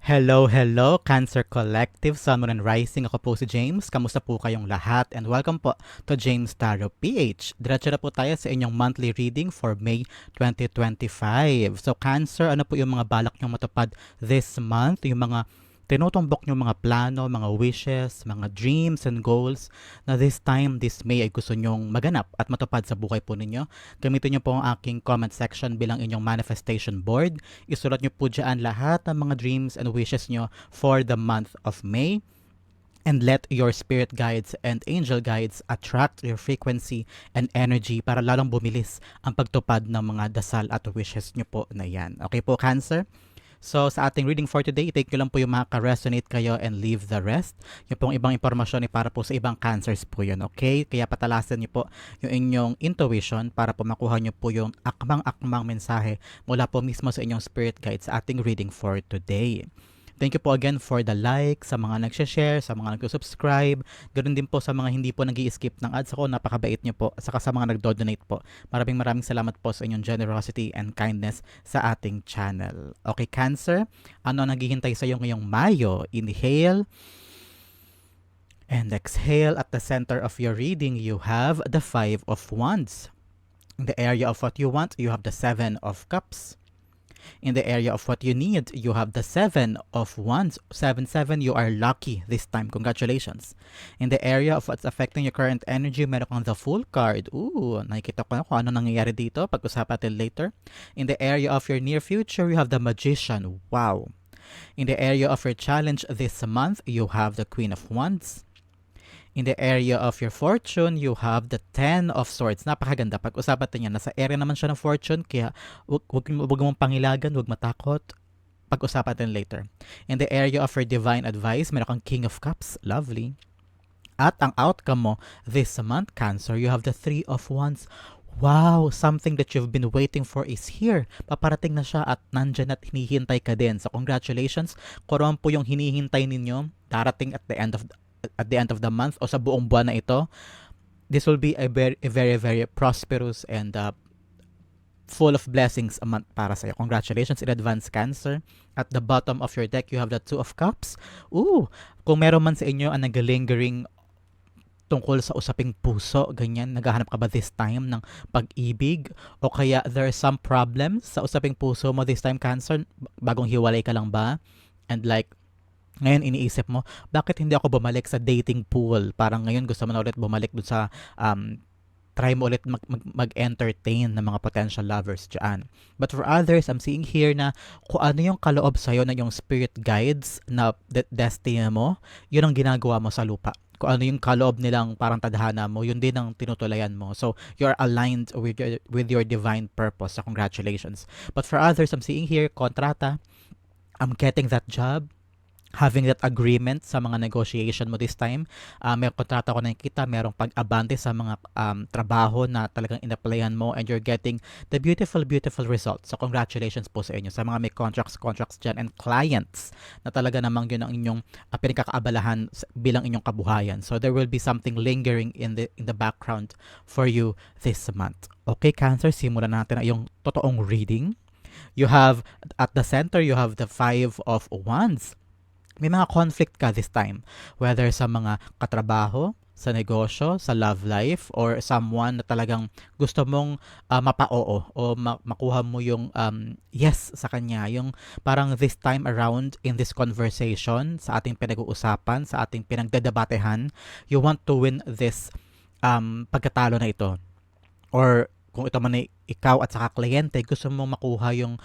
Hello, hello, Cancer Collective, Sun, Moon, and Rising. Ako po si James. Kamusta po kayong lahat? And welcome po to James Tarot PH. Diretso na po tayo sa inyong monthly reading for May 2025. So, Cancer, ano po yung mga balak nyo matupad this month? Yung mga tinutumbok nyo mga plano, mga wishes, mga dreams and goals na this time, this May ay gusto nyong maganap at matupad sa buhay po ninyo. Gamitin nyo po ang aking comment section bilang inyong manifestation board. Isulat nyo po dyan lahat ng mga dreams and wishes nyo for the month of May and let your spirit guides and angel guides attract your frequency and energy para lalong bumilis ang pagtupad ng mga dasal at wishes nyo po na yan. Okay po, Cancer? So, sa ating reading for today, take nyo lang po yung mga ka-resonate kayo and leave the rest. Yung pong ibang impormasyon ay para po sa ibang cancers po yun, okay? Kaya patalasan nyo po yung inyong intuition para po makuha nyo po yung akmang-akmang mensahe mula po mismo sa inyong spirit guide sa ating reading for today. Thank you po again for the like, sa mga nag-share, sa mga nag-subscribe. Ganoon din po sa mga hindi po nag skip ng ads ako. Napakabait niyo po. Saka sa mga nag-donate po. Maraming maraming salamat po sa inyong generosity and kindness sa ating channel. Okay, Cancer, ano naghihintay sa iyo ngayong Mayo? Inhale. And exhale at the center of your reading, you have the Five of Wands. In the area of what you want, you have the Seven of Cups. In the area of what you need, you have the 7 of Wands. 7-7, you are lucky this time. Congratulations. In the area of what's affecting your current energy, meron kang the Full card. Ooh, nakikita ko na kung ano nangyayari dito. Pag-usapan natin later. In the area of your near future, you have the Magician. Wow. In the area of your challenge this month, you have the Queen of Wands. In the area of your fortune, you have the Ten of Swords. Napakaganda. Pag-usapan natin yan. Nasa area naman siya ng fortune, kaya wag, wag, wag mong pangilagan, wag matakot. Pag-usapan natin later. In the area of your divine advice, meron kang King of Cups. Lovely. At ang outcome mo this month, Cancer, you have the Three of Wands. Wow, something that you've been waiting for is here. Paparating na siya at nandyan at hinihintay ka din. So congratulations. Kung po yung hinihintay ninyo, darating at the end of at the end of the month o sa buong buwan na ito, this will be a very, a very, very prosperous and uh, full of blessings a month para sa'yo. Congratulations in advance, Cancer. At the bottom of your deck, you have the Two of Cups. Ooh, kung meron man sa inyo ang nagalingering tungkol sa usaping puso, ganyan, naghahanap ka ba this time ng pag-ibig? O kaya there are some problems sa usaping puso mo this time, Cancer? Bagong hiwalay ka lang ba? And like, ngayon iniisip mo, bakit hindi ako bumalik sa dating pool? Parang ngayon gusto mo na ulit bumalik dun sa um, try mo ulit mag, mag, mag-entertain ng mga potential lovers dyan. But for others, I'm seeing here na kung ano yung kaloob sa'yo na yung spirit guides na de- destiny mo, yun ang ginagawa mo sa lupa kung ano yung kaloob nilang parang tadhana mo, yun din ang tinutulayan mo. So, you're aligned with your, with your divine purpose. So, congratulations. But for others, I'm seeing here, kontrata, I'm getting that job, having that agreement sa mga negotiation mo this time. Uh, may kontrata ko nakikita, merong pag-abante sa mga um, trabaho na talagang in-applyan mo and you're getting the beautiful, beautiful results. So congratulations po sa inyo. Sa mga may contracts, contracts dyan and clients na talaga namang yun ang inyong uh, pinagkakaabalahan bilang inyong kabuhayan. So there will be something lingering in the in the background for you this month. Okay, Cancer, simulan natin ang iyong totoong reading. You have, at the center, you have the Five of Wands may mga conflict ka this time. Whether sa mga katrabaho, sa negosyo, sa love life, or someone na talagang gusto mong uh, mapa-oo o ma- makuha mo yung um, yes sa kanya. Yung parang this time around in this conversation, sa ating pinag-uusapan, sa ating pinagdedebatehan, you want to win this um, pagkatalo na ito. Or kung ito man ay ikaw at saka kliyente, gusto mong makuha yung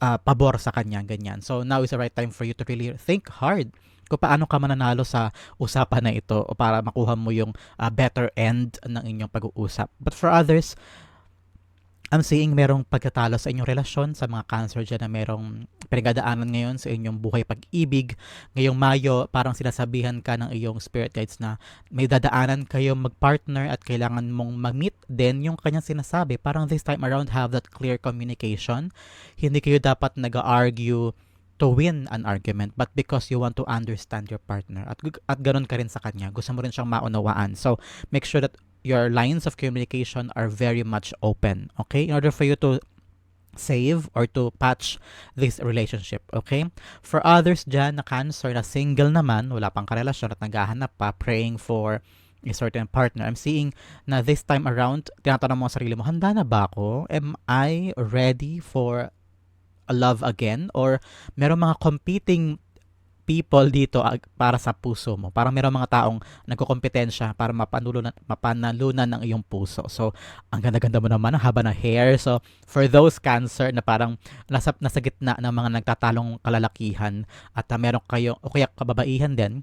uh, pabor sa kanya, ganyan. So now is the right time for you to really think hard kung paano ka mananalo sa usapan na ito o para makuha mo yung uh, better end ng inyong pag-uusap. But for others, I'm seeing merong pagkatalo sa inyong relasyon sa mga cancer dyan na merong pinagdadaanan ngayon sa inyong buhay pag-ibig. Ngayong Mayo, parang sinasabihan ka ng iyong spirit guides na may dadaanan kayo mag-partner at kailangan mong mag-meet din yung kanyang sinasabi. Parang this time around, have that clear communication. Hindi kayo dapat nag-argue to win an argument but because you want to understand your partner at at ganun ka rin sa kanya gusto mo rin siyang maunawaan so make sure that your lines of communication are very much open. Okay? In order for you to save or to patch this relationship. Okay? For others dyan na cancer na single naman, wala pang karelasyon at naghahanap pa, praying for a certain partner. I'm seeing na this time around, tinatanong mo sa sarili mo, handa na ba ako? Am I ready for a love again? Or meron mga competing people dito para sa puso mo. Parang meron mga taong nagkukompetensya para mapanalunan, mapanalunan ng iyong puso. So, ang ganda-ganda mo naman, ang haba ng hair. So, for those cancer na parang nasa, nasa gitna ng mga nagtatalong kalalakihan at uh, meron kayo, o kaya kababaihan din,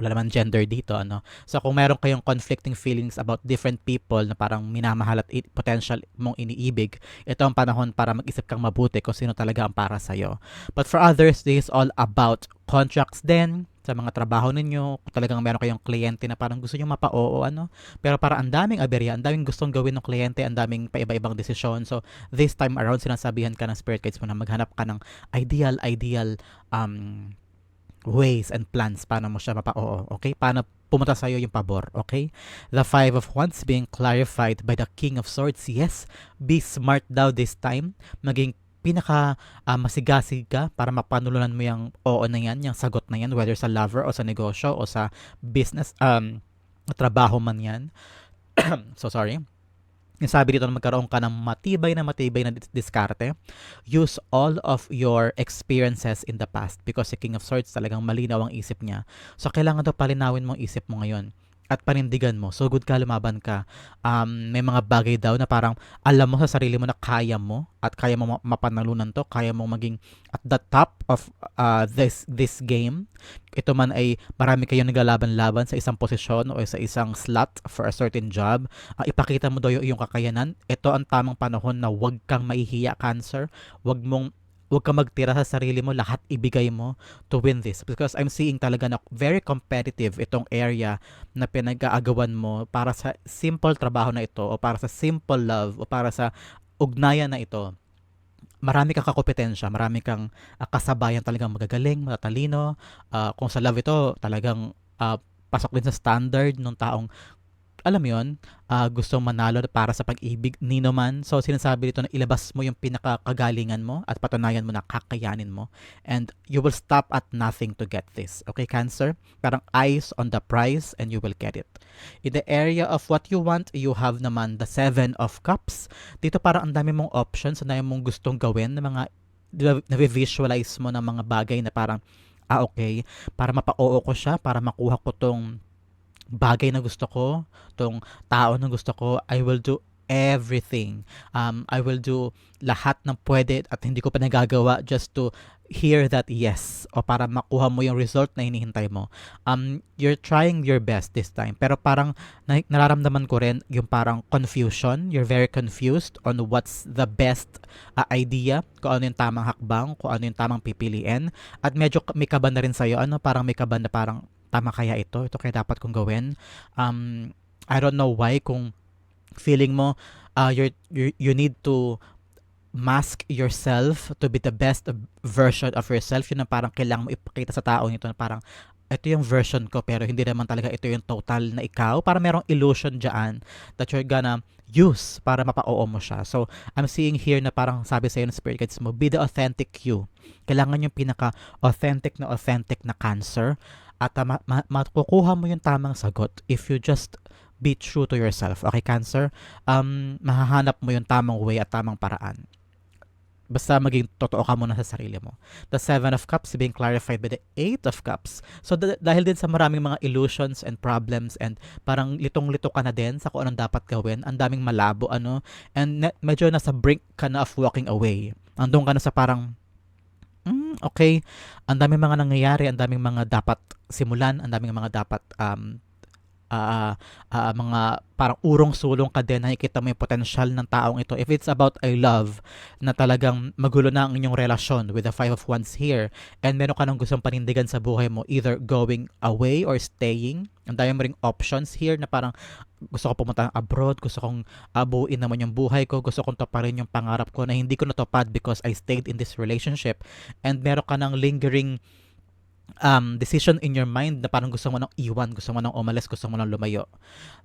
wala naman gender dito ano. So kung meron kayong conflicting feelings about different people na parang minamahal at potential mong iniibig ito ang panahon para mag-isip kang mabuti kung sino talaga ang para sa'yo. But for others this is all about contracts din sa mga trabaho ninyo. Kung talagang meron kayong kliyente na parang gusto nyo mapa-oo ano. Pero para ang daming aberya ang daming gustong gawin ng kliyente ang daming paiba-ibang desisyon. So this time around sinasabihan ka ng spirit guides mo na maghanap ka ng ideal ideal um ways and plans paano mo siya mapa-oo, okay? Paano pumunta sa'yo yung pabor, okay? The Five of Wands being clarified by the King of Swords. Yes, be smart daw this time. Maging pinaka uh, masigasig ka para mapanulunan mo yung oo na yan, yung sagot na yan, whether sa lover o sa negosyo o sa business, um, trabaho man yan. so sorry. Sabi dito na magkaroon ka ng matibay na matibay na dis- diskarte, use all of your experiences in the past because si King of Swords talagang malinaw ang isip niya. So, kailangan daw palinawin mo ang isip mo ngayon at panindigan mo. So good ka, lumaban ka. Um, may mga bagay daw na parang alam mo sa sarili mo na kaya mo at kaya mo ma- mapanalunan to, kaya mo maging at the top of uh, this this game. Ito man ay marami kayong naglalaban-laban sa isang posisyon o sa isang slot for a certain job. Uh, ipakita mo daw yung iyong kakayanan. Ito ang tamang panahon na wag kang maihiya cancer. Wag mong huwag ka magtira sa sarili mo, lahat ibigay mo to win this. Because I'm seeing talaga na very competitive itong area na pinag-aagawan mo para sa simple trabaho na ito o para sa simple love o para sa ugnayan na ito marami kang kakompetensya, marami kang uh, kasabayan talagang magagaling, matatalino. Uh, kung sa love ito, talagang uh, pasok din sa standard ng taong alam yon uh, gustong manalo para sa pag-ibig nino man. So, sinasabi dito na ilabas mo yung pinakakagalingan mo at patunayan mo na kakayanin mo. And you will stop at nothing to get this. Okay, Cancer? Parang eyes on the prize and you will get it. In the area of what you want, you have naman the Seven of Cups. Dito parang ang dami mong options, ang dami mong gustong gawin na mga na-visualize mo ng mga bagay na parang ah okay, para mapa-oo ko siya, para makuha ko tong bagay na gusto ko, tong tao na gusto ko, I will do everything. Um, I will do lahat ng pwede at hindi ko pa nagagawa just to hear that yes o para makuha mo yung result na hinihintay mo. Um, you're trying your best this time. Pero parang na, nararamdaman ko rin yung parang confusion. You're very confused on what's the best uh, idea, kung ano yung tamang hakbang, kung ano yung tamang pipiliin. At medyo may kaban na rin sa'yo. Ano, parang may kaban na parang tama kaya ito? Ito kaya dapat kong gawin? Um, I don't know why kung feeling mo uh, you you need to mask yourself to be the best version of yourself. Yun ang parang kailangan mo ipakita sa tao nito na parang ito yung version ko pero hindi naman talaga ito yung total na ikaw. Para merong illusion dyan that you're gonna use para mapa-oo mo siya. So, I'm seeing here na parang sabi sa'yo ng spirit guides mo, be the authentic you. Kailangan yung pinaka-authentic na authentic na cancer at uh, ma- ma- makukuha mo yung tamang sagot if you just be true to yourself. Okay, Cancer? Um, mahahanap mo yung tamang way at tamang paraan. Basta maging totoo ka muna sa sarili mo. The Seven of Cups being clarified by the Eight of Cups. So, d- dahil din sa maraming mga illusions and problems and parang litong-lito ka na din sa kung anong dapat gawin, ang daming malabo, ano, and ne- medyo nasa brink ka na of walking away. Andun ka na sa parang, mm, okay, ang daming mga nangyayari, ang daming mga dapat simulan, ang daming mga dapat um, uh, uh, mga parang urong-sulong ka din, nakikita mo yung potential ng taong ito. If it's about a love na talagang magulo na ang inyong relasyon with the Five of Wands here, and meron ka nang gustong panindigan sa buhay mo, either going away or staying, ang dami mo ring options here na parang gusto ko pumunta abroad, gusto kong abuin naman yung buhay ko, gusto kong toparin yung pangarap ko na hindi ko natupad because I stayed in this relationship. And meron ka ng lingering um, decision in your mind na parang gusto mo nang iwan, gusto mo nang umalis, gusto mo nang lumayo.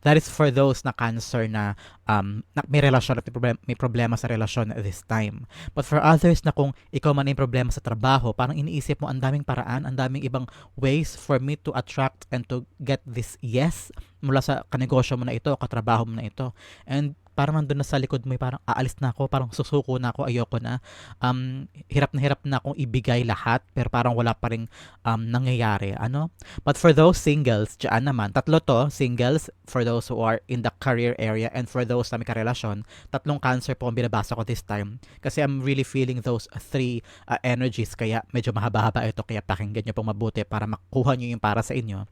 That is for those na cancer na, um, na may relasyon at may problema, may problema sa relasyon at this time. But for others na kung ikaw man ay problema sa trabaho, parang iniisip mo ang daming paraan, ang daming ibang ways for me to attract and to get this yes mula sa kanegosyo mo na ito, katrabaho mo na ito. And parang nandun na sa likod mo, eh, parang aalis na ako, parang susuko na ako, ayoko na. Um, hirap na hirap na akong ibigay lahat, pero parang wala pa rin um, nangyayari. Ano? But for those singles, dyan naman, tatlo to, singles, for those who are in the career area, and for those na may karelasyon, tatlong cancer po ang binabasa ko this time. Kasi I'm really feeling those three uh, energies, kaya medyo mahaba-haba ito, kaya pakinggan nyo pong mabuti para makuha nyo yung para sa inyo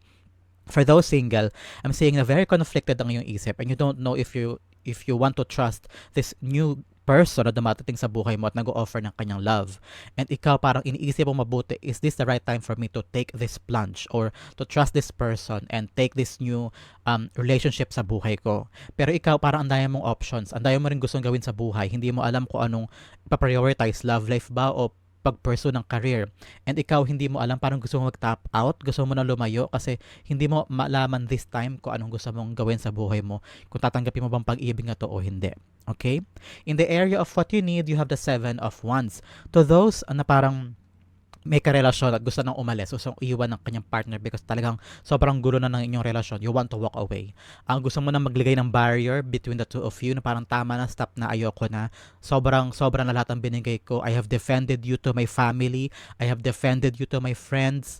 for those single, I'm seeing na very conflicted ang iyong isip and you don't know if you if you want to trust this new person na dumatating sa buhay mo at nag-offer ng kanyang love. And ikaw parang iniisip mo mabuti, is this the right time for me to take this plunge or to trust this person and take this new um, relationship sa buhay ko? Pero ikaw parang ang dami mong options, dami mo rin gustong gawin sa buhay, hindi mo alam kung anong ipaprioritize, love life ba o pag-pursue ng career. And ikaw hindi mo alam parang gusto mo mag-tap out, gusto mo na lumayo kasi hindi mo malaman this time kung anong gusto mong gawin sa buhay mo, kung tatanggapin mo bang pag-ibig na to o hindi. Okay? In the area of what you need, you have the seven of wands. To those na parang may karelasyon at gusto nang umalis, gusto nang iwan ng kanyang partner because talagang sobrang gulo na ng inyong relasyon, you want to walk away. Ang gusto mo na maglagay ng barrier between the two of you na parang tama na, stop na, ayoko na. Sobrang, sobrang na lahat ang binigay ko. I have defended you to my family. I have defended you to my friends.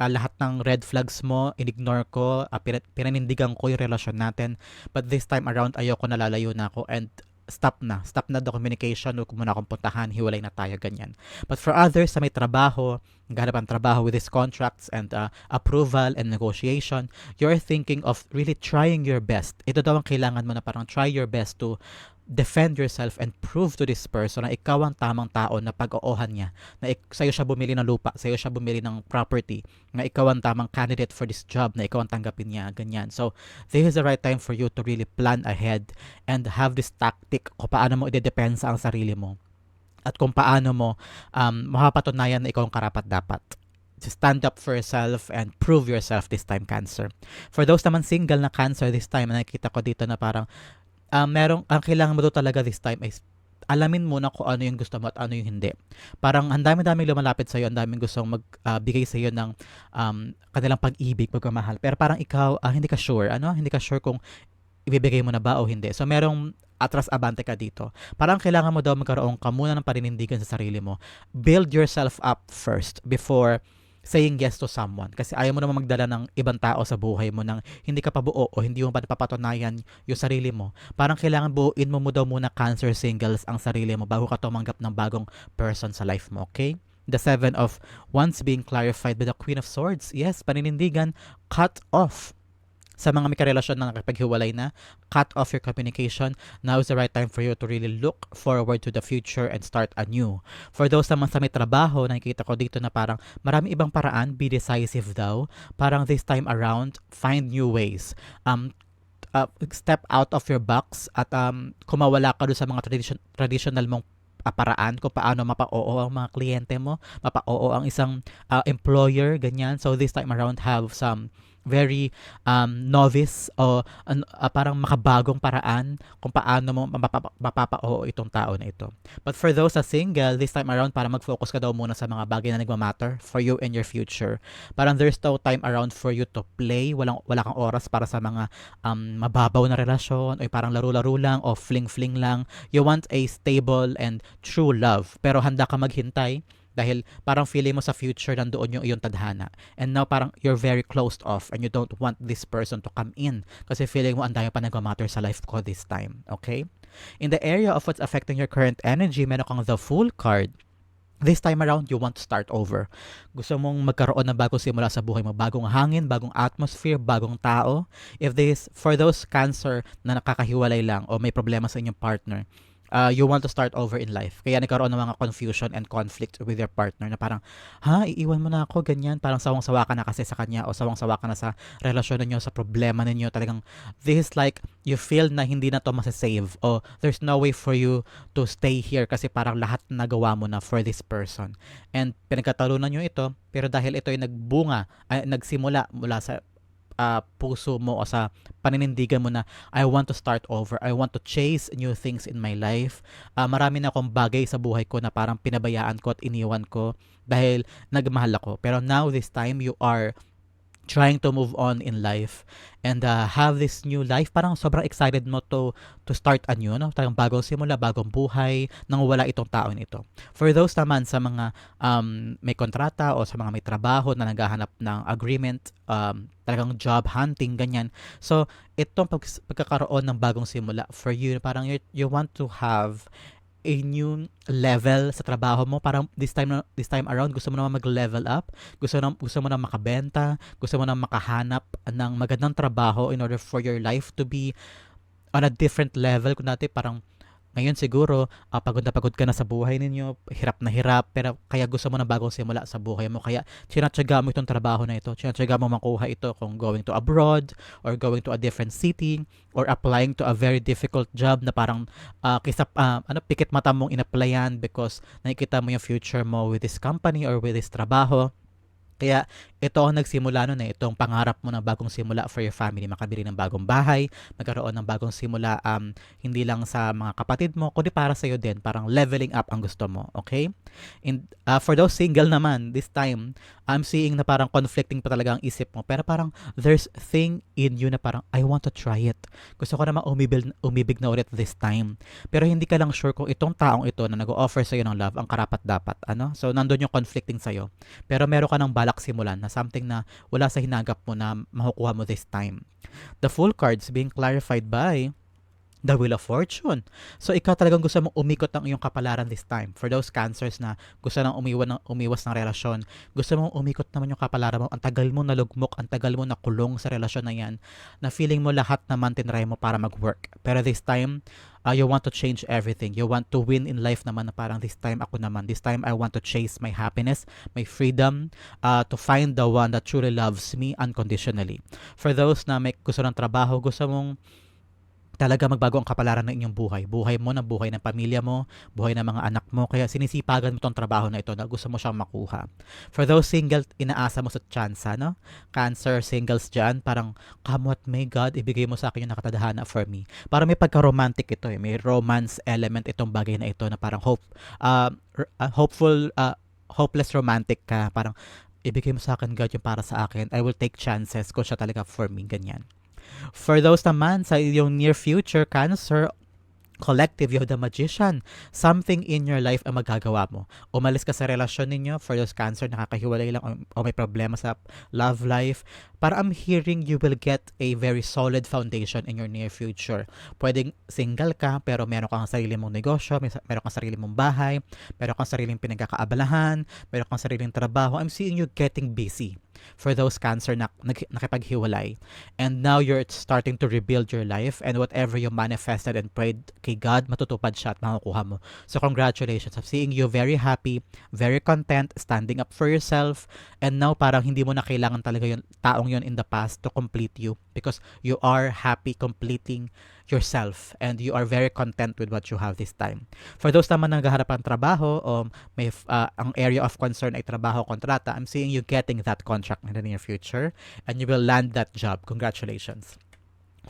Uh, lahat ng red flags mo, inignore ko, uh, pinanindigan ko yung relasyon natin. But this time around, ayoko na lalayo na ako and stop na. Stop na the communication. Huwag mo na akong puntahan. Hiwalay na tayo. Ganyan. But for others sa may trabaho, naghanap ang trabaho with these contracts and uh, approval and negotiation, you're thinking of really trying your best. Ito daw ang kailangan mo na parang try your best to defend yourself and prove to this person na ikaw ang tamang tao na pag-oohan niya, na ik- sa'yo siya bumili ng lupa, sa'yo siya bumili ng property, na ikaw ang tamang candidate for this job, na ikaw ang tanggapin niya, ganyan. So, this is the right time for you to really plan ahead and have this tactic kung paano mo idedepensa ang sarili mo at kung paano mo um, mapapatunayan na ikaw ang karapat dapat to stand up for yourself and prove yourself this time cancer. For those naman single na cancer this time, nakikita ko dito na parang um, merong, ang kailangan mo talaga this time is alamin mo na kung ano yung gusto mo at ano yung hindi. Parang ang dami-daming lumalapit sa iyo, ang daming gustong magbigay uh, sa iyo ng um, kanilang pag-ibig, pagmamahal. Pero parang ikaw, uh, hindi ka sure, ano? Hindi ka sure kung ibibigay mo na ba o hindi. So merong atras abante ka dito. Parang kailangan mo daw magkaroon ka muna ng paninindigan sa sarili mo. Build yourself up first before saying yes to someone. Kasi ayaw mo naman magdala ng ibang tao sa buhay mo nang hindi ka pa buo o hindi mo pa napapatunayan yung sarili mo. Parang kailangan buuin mo mo daw muna cancer singles ang sarili mo bago ka tumanggap ng bagong person sa life mo, okay? The seven of wands being clarified by the Queen of Swords. Yes, paninindigan, cut off sa mga may karelasyon na nakipaghiwalay na, cut off your communication. Now is the right time for you to really look forward to the future and start anew. For those naman sa may trabaho, nakikita ko dito na parang marami ibang paraan, be decisive daw. Parang this time around, find new ways. Um, uh, step out of your box at um, kumawala ka doon sa mga tradition, traditional mong paraan kung paano mapa-oo ang mga kliyente mo, mapa-oo ang isang uh, employer, ganyan. So this time around have some very um, novice o uh, parang makabagong paraan kung paano mo mapapa-oo itong tao na ito. But for those na single, this time around, para mag-focus ka daw muna sa mga bagay na nagmamatter for you and your future. Parang there's no time around for you to play. Walang, wala kang oras para sa mga um, mababaw na relasyon o parang laro-laro lang o fling-fling lang. You want a stable and true love. Pero handa ka maghintay dahil parang feeling mo sa future nandoon yung iyong tadhana. And now parang you're very closed off and you don't want this person to come in kasi feeling mo ang dami pa nagmamatter sa life ko this time. Okay? In the area of what's affecting your current energy, meron kang the Fool card. This time around, you want to start over. Gusto mong magkaroon ng bagong simula sa buhay mo. Bagong hangin, bagong atmosphere, bagong tao. If this, for those cancer na nakakahiwalay lang o may problema sa inyong partner, uh, you want to start over in life. Kaya nagkaroon ng mga confusion and conflict with your partner na parang, ha, iiwan mo na ako, ganyan. Parang sawang-sawa ka na kasi sa kanya o sawang-sawa ka na sa relasyon ninyo, sa problema ninyo. Talagang, this is like, you feel na hindi na to masasave o there's no way for you to stay here kasi parang lahat nagawa mo na for this person. And pinagkatalunan nyo ito, pero dahil ito ay nagbunga, ay, nagsimula mula sa uh, puso mo o sa paninindigan mo na I want to start over. I want to chase new things in my life. Uh, marami na akong bagay sa buhay ko na parang pinabayaan ko at iniwan ko dahil nagmahal ako. Pero now this time you are trying to move on in life and uh, have this new life. Parang sobrang excited mo to to start anew no? Talagang bagong simula bagong buhay nang wala itong taon ito. For those naman sa mga um, may kontrata o sa mga may trabaho na naghahanap ng agreement um, talagang job hunting ganyan. So itong pag, pagkakaroon ng bagong simula for you parang you, you want to have a new level sa trabaho mo. Parang this time this time around gusto mo na mag-level up. Gusto mo na, gusto mo na makabenta. Gusto mo na makahanap ng magandang trabaho in order for your life to be on a different level. Kung dati parang ngayon siguro, uh, pagod na pagod ka na sa buhay ninyo, hirap na hirap, pero kaya gusto mo na bagong simula sa buhay mo. Kaya sinatsaga mo itong trabaho na ito. Sinatsaga mo makuha ito kung going to abroad, or going to a different city, or applying to a very difficult job na parang uh, kisa, uh, ano, pikit mata mong in-applyan because nakikita mo yung future mo with this company or with this trabaho. Kaya ito ang nagsimula nun eh, itong pangarap mo ng bagong simula for your family, makabili ng bagong bahay, magkaroon ng bagong simula um, hindi lang sa mga kapatid mo, kundi para sa iyo din, parang leveling up ang gusto mo, okay? And uh, for those single naman, this time, I'm seeing na parang conflicting pa talaga ang isip mo, pero parang there's thing in you na parang I want to try it. Gusto ko naman umibig, umibig na ulit this time. Pero hindi ka lang sure kung itong taong ito na nag-offer sa iyo ng love ang karapat dapat, ano? So nandun yung conflicting sa iyo. Pero meron ka ng balak simulan na something na wala sa hinagap mo na makukuha mo this time. The full cards being clarified by the Wheel of Fortune. So, ikaw talagang gusto mong umikot ng iyong kapalaran this time. For those cancers na gusto nang umiwan ng, umiwas ng relasyon, gusto mong umikot naman yung kapalaran mo. Ang tagal mo nalugmok, ang tagal mo nakulong sa relasyon na yan, na feeling mo lahat naman tinry mo para mag-work. Pero this time, uh, you want to change everything. You want to win in life naman na parang this time ako naman. This time, I want to chase my happiness, my freedom, uh, to find the one that truly loves me unconditionally. For those na may gusto ng trabaho, gusto mong talaga magbago ang kapalaran ng inyong buhay. Buhay mo na buhay ng pamilya mo, buhay ng mga anak mo. Kaya sinisipagan mo tong trabaho na ito na gusto mo siyang makuha. For those single, inaasa mo sa chance, no? Cancer, singles dyan, parang, come what may God, ibigay mo sa akin yung nakatadhana for me. Para may pagka-romantic ito eh. May romance element itong bagay na ito na parang hope, uh, uh, hopeful, uh, hopeless romantic ka. Parang, ibigay mo sa akin God yung para sa akin. I will take chances kung siya talaga for me. Ganyan. For those naman sa iyong near future cancer, collective, you have the magician. Something in your life ang magagawa mo. Umalis ka sa relasyon ninyo for those cancer, nakakahiwalay lang o, o may problema sa love life. Para I'm hearing you will get a very solid foundation in your near future. Pwedeng single ka pero meron kang sarili mong negosyo, may, meron kang sarili mong bahay, meron kang sariling pinagkakaabalahan, meron kang sariling trabaho. I'm seeing you getting busy for those cancer na nakipaghiwalay. And now you're starting to rebuild your life and whatever you manifested and prayed kay God, matutupad siya at makukuha mo. So congratulations. I'm seeing you very happy, very content, standing up for yourself, and now parang hindi mo na kailangan talaga yung taong yon in the past to complete you because you are happy completing yourself and you are very content with what you have this time. For those naman na naghaharap ng trabaho o may uh, ang area of concern ay trabaho kontrata, I'm seeing you getting that contract in the near future and you will land that job. Congratulations.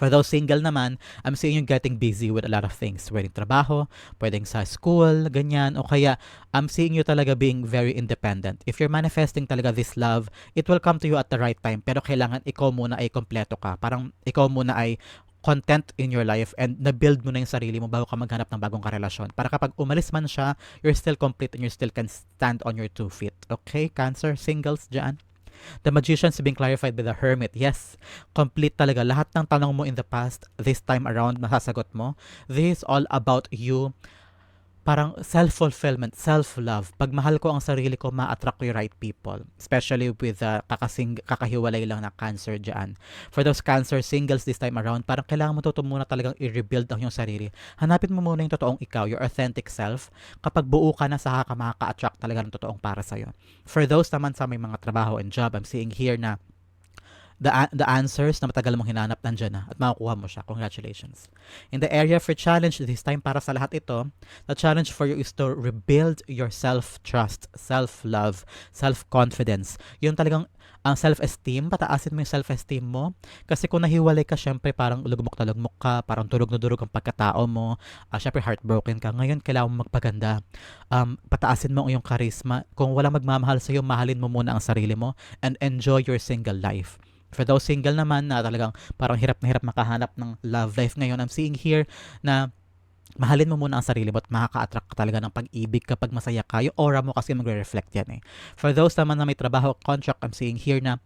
For those single naman, I'm seeing you getting busy with a lot of things. Pwedeng trabaho, pwedeng sa school, ganyan. O kaya, I'm seeing you talaga being very independent. If you're manifesting talaga this love, it will come to you at the right time. Pero kailangan ikaw muna ay kompleto ka. Parang ikaw muna ay content in your life and na-build mo na yung sarili mo bago ka maghanap ng bagong karelasyon. Para kapag umalis man siya, you're still complete and you still can stand on your two feet. Okay, Cancer, singles dyan? The magician's being clarified by the hermit. Yes, complete talaga. Lahat ng tanong mo in the past, this time around, masasagot mo. This is all about you parang self-fulfillment, self-love. Pag mahal ko ang sarili ko, ma-attract ko yung right people. Especially with uh, kakasing, kakahiwalay lang na cancer dyan. For those cancer singles this time around, parang kailangan mo tuto muna talagang i-rebuild ang iyong sarili. Hanapin mo muna yung totoong ikaw, your authentic self. Kapag buo ka na, saka ka makaka-attract talaga ng totoong para sa'yo. For those naman sa may mga trabaho and job, I'm seeing here na the, the answers na matagal mong hinanap nandyan na at makukuha mo siya. Congratulations. In the area for challenge, this time para sa lahat ito, the challenge for you is to rebuild your self-trust, self-love, self-confidence. Yun talagang ang self-esteem, pataasin mo yung self-esteem mo. Kasi kung nahiwalay ka, syempre parang lugmok na lugmok ka, parang durog na durog ang pagkatao mo, uh, syempre heartbroken ka. Ngayon, kailangan mo magpaganda. Um, pataasin mo ang iyong charisma. Kung walang magmamahal sa'yo, mahalin mo muna ang sarili mo and enjoy your single life. For those single naman na talagang parang hirap na hirap makahanap ng love life ngayon, I'm seeing here na mahalin mo muna ang sarili mo at makaka-attract ka talaga ng pag-ibig kapag masaya ka. Yung aura mo kasi magre-reflect yan eh. For those naman na may trabaho contract, I'm seeing here na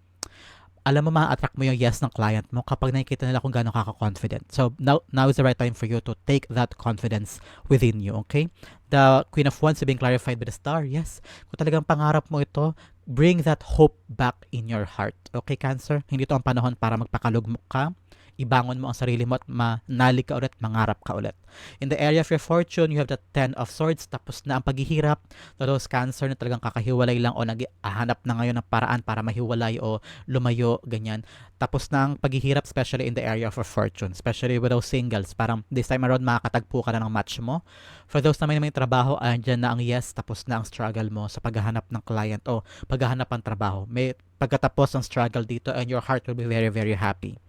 alam mo, ma-attract mo yung yes ng client mo kapag nakikita nila kung gaano ka confident So, now, now is the right time for you to take that confidence within you, okay? The Queen of Wands being clarified by the star, yes. Kung talagang pangarap mo ito, bring that hope back in your heart. Okay, Cancer? Hindi ito ang panahon para magpakalugmok ka ibangon mo ang sarili mo at manalig ka ulit, mangarap ka ulit. In the area of your fortune, you have the Ten of Swords, tapos na ang paghihirap, those cancer na talagang kakahiwalay lang o naghahanap na ngayon ng paraan para mahiwalay o lumayo, ganyan. Tapos na ang paghihirap, especially in the area of your fortune, especially with those singles, parang this time around makakatagpo ka na ng match mo. For those na may, may trabaho, andyan na ang yes, tapos na ang struggle mo sa paghahanap ng client o paghahanap ng trabaho. May pagkatapos ng struggle dito and your heart will be very, very happy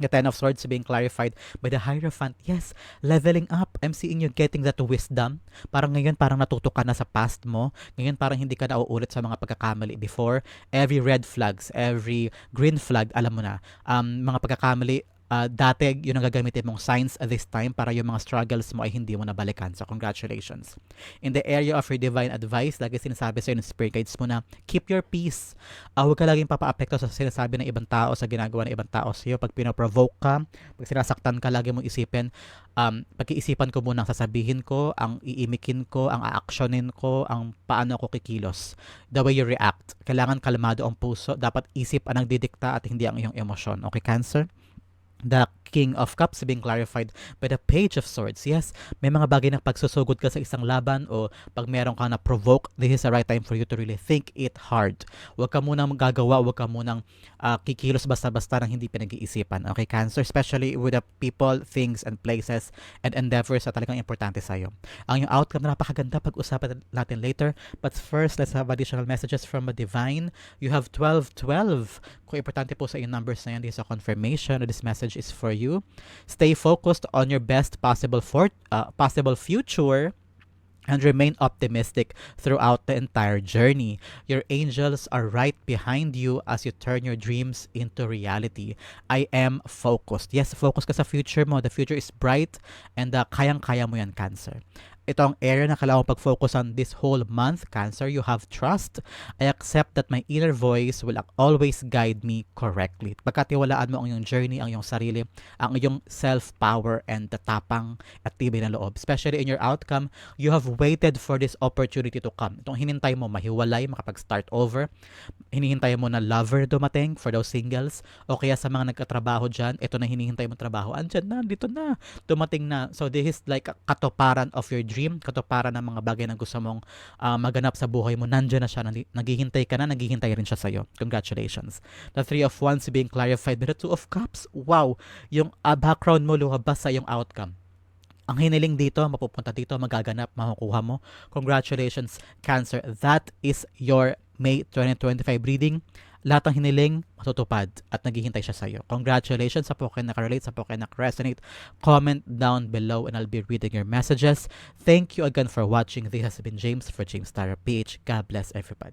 the Ten of Swords being clarified by the Hierophant. Yes, leveling up. I'm seeing you getting that wisdom. Parang ngayon, parang natuto ka na sa past mo. Ngayon, parang hindi ka na uulit sa mga pagkakamali before. Every red flags, every green flag, alam mo na. Um, mga pagkakamali, uh, dati yun ang gagamitin mong signs at this time para yung mga struggles mo ay hindi mo na balikan. So, congratulations. In the area of your divine advice, lagi sinasabi sa'yo ng spirit guides mo na keep your peace. Uh, huwag ka laging papaapekto sa sinasabi ng ibang tao, sa ginagawa ng ibang tao sa'yo. Pag pinoprovoke ka, pag sinasaktan ka, lagi mong isipin, um, pag-iisipan ko muna ang sasabihin ko, ang iimikin ko, ang aaksyonin ko, ang paano ako kikilos. The way you react. Kailangan kalmado ang puso. Dapat isip ang nagdidikta at hindi ang iyong emosyon. Okay, Cancer? The King of Cups being clarified by the Page of Swords. Yes, may mga bagay na pagsusugod ka sa isang laban o pag meron ka na provoke, this is the right time for you to really think it hard. Huwag ka munang magagawa, huwag ka munang uh, kikilos basta-basta ng hindi pinag-iisipan. Okay, Cancer? Especially with the people, things, and places and endeavors na talagang importante sa'yo. Ang yung outcome na napakaganda, pag-usapan natin later. But first, let's have additional messages from a divine. You have 12-12. Kung importante po sa yung numbers na yan, this is a confirmation. This message is for you. Stay focused on your best possible for uh, possible future and remain optimistic throughout the entire journey. Your angels are right behind you as you turn your dreams into reality. I am focused. Yes, focus ka sa future mo. The future is bright and uh, kayang-kaya mo yan, Cancer ito ang area na kailangan pag-focus on this whole month, Cancer. You have trust. I accept that my inner voice will always guide me correctly. Pagkatiwalaan mo ang iyong journey, ang iyong sarili, ang iyong self-power and the tapang at tibay na loob. Especially in your outcome, you have waited for this opportunity to come. Itong hinintay mo mahiwalay, makapag-start over. Hinihintay mo na lover dumating for those singles. O kaya sa mga nagkatrabaho dyan, ito na hinihintay mo trabaho. Andyan na, dito na, dumating na. So this is like a katuparan of your dream dream, katuparan ng mga bagay na gusto mong uh, maganap sa buhay mo, nandiyan na siya, naghihintay ka na, naghihintay rin siya sa'yo. Congratulations. The Three of Wands being clarified by the Two of Cups. Wow! Yung uh, background mo lumabas sa yung outcome ang hiniling dito, mapupunta dito, magaganap, makukuha mo. Congratulations, Cancer. That is your May 2025 reading lahat ng hiniling matutupad at naghihintay siya sa iyo. Congratulations sa po kayo nakarelate, sa po kayo resonate Comment down below and I'll be reading your messages. Thank you again for watching. This has been James for James Tara PH. God bless everybody.